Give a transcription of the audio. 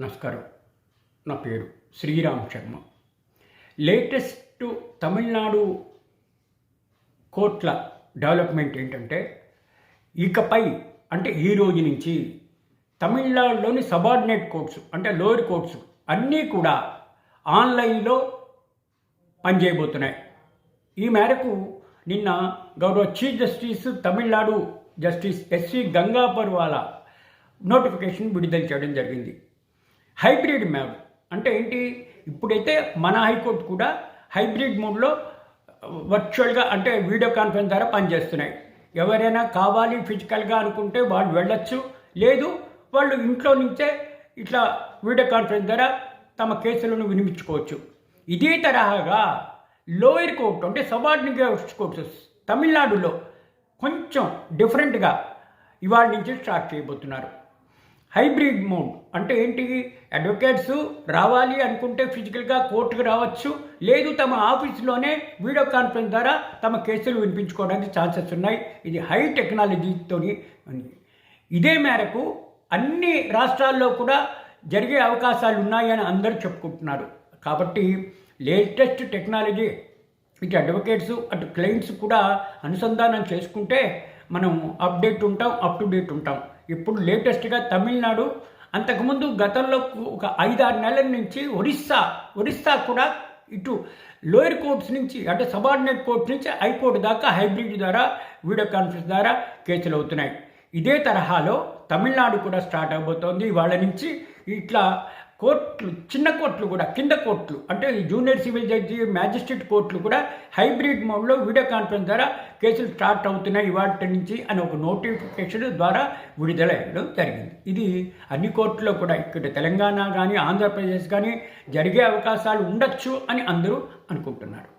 నమస్కారం. నా పేరు శ్రీరామ్ శర్మ. లేటెస్ట్ తమిళనాడు కోట్ల డెవలప్మెంట్ ఏంటంటే ఇకపై అంటే ఈ రోజు నుంచి తమిళనాడులోని సబార్డినేట్ కోర్ట్స్ అంటే లోయర్ కోర్ట్స్ అన్నీ కూడా ఆన్లైన్లో పనిచేయబోతున్నాయి. ఈ మేరకు నిన్న గౌరవ chief justice Tamil Nadu justice SV Gangapurwala notification విడుదల చేయడం జరిగింది. Hybrid map. అంటే ఏంటి? ఇప్పుడైతే మన హైకోర్టు కూడా హైబ్రిడ్ మోడ్లో వర్చువల్గా అంటే వీడియో కాన్ఫరెన్స్ ద్వారా పనిచేస్తున్నాయి. ఎవరైనా కావాలి ఫిజికల్గా అనుకుంటే వాళ్ళు వెళ్ళొచ్చు. లేదు వాళ్ళు ఇంట్లో నుంచే ఇట్లా వీడియో కాన్ఫరెన్స్ ద్వారా తమ కేసులను వినిపించుకోవచ్చు. ఇదే తరహాగా లోయర్ కోర్టు అంటే సబార్డినేట్ కోర్ట్స్ తమిళనాడులో కొంచెం డిఫరెంట్గా ఇవాళ నుంచి స్టార్ట్ చేయబోతున్నారు. హైబ్రిడ్ మోడ్ అంటే ఏంటి? అడ్వకేట్స్ రావాలి అనుకుంటే ఫిజికల్గా కోర్టుకు రావచ్చు లేదు తమ ఆఫీస్లోనే వీడియో కాన్ఫరెన్స్ ద్వారా తమ కేసులు వినిపించుకోవడానికి ఛాన్సెస్ ఉన్నాయి. ఇది హై టెక్నాలజీతో ఇదే మేరకు అన్ని రాష్ట్రాల్లో కూడా జరిగే అవకాశాలు ఉన్నాయని అందరూ చెప్పుకుంటున్నారు. కాబట్టి లేటెస్ట్ టెక్నాలజీ ఇటు అడ్వకేట్స్ అటు క్లయింట్స్ కూడా అనుసంధానం చేసుకుంటే మనం అప్డేట్ ఉంటాం అప్ టు డేట్ ఉంటాం. ఇప్పుడు లేటెస్ట్గా తమిళనాడు. అంతకుముందు గతంలో ఒక ఐదారు నెలల నుంచి ఒరిస్సా ఒరిస్సా కూడా ఇటు లోయర్ కోర్ట్స్ నుంచి అంటే సబార్డినేట్ కోర్ట్స్ నుంచి హైకోర్టు దాకా హైబ్రిడ్ ద్వారా వీడియో కాన్ఫరెన్స్ ద్వారా కేసులు అవుతున్నాయి. ఇదే తరహాలో తమిళనాడు కూడా స్టార్ట్ అవబోతోంది. వాళ్ళ నుంచి ఇట్లా కోర్టులు చిన్న కోర్టులు కూడా కింద కోర్టులు అంటే ఈ జూనియర్ సివిల్ జడ్జి మ్యాజిస్ట్రేట్ కోర్టులు కూడా హైబ్రిడ్ మోడ్లో వీడియో కాన్ఫరెన్స్ ద్వారా కేసులు స్టార్ట్ అవుతున్నాయి ఇవాటి నుంచి అని ఒక నోటిఫికేషన్ ద్వారా విడుదలయ్యడం జరిగింది. ఇది అన్ని కోర్టులో కూడా ఇక్కడ తెలంగాణ కానీ ఆంధ్రప్రదేశ్ కానీ జరిగే అవకాశాలు ఉండొచ్చు అని అందరూ అనుకుంటున్నారు.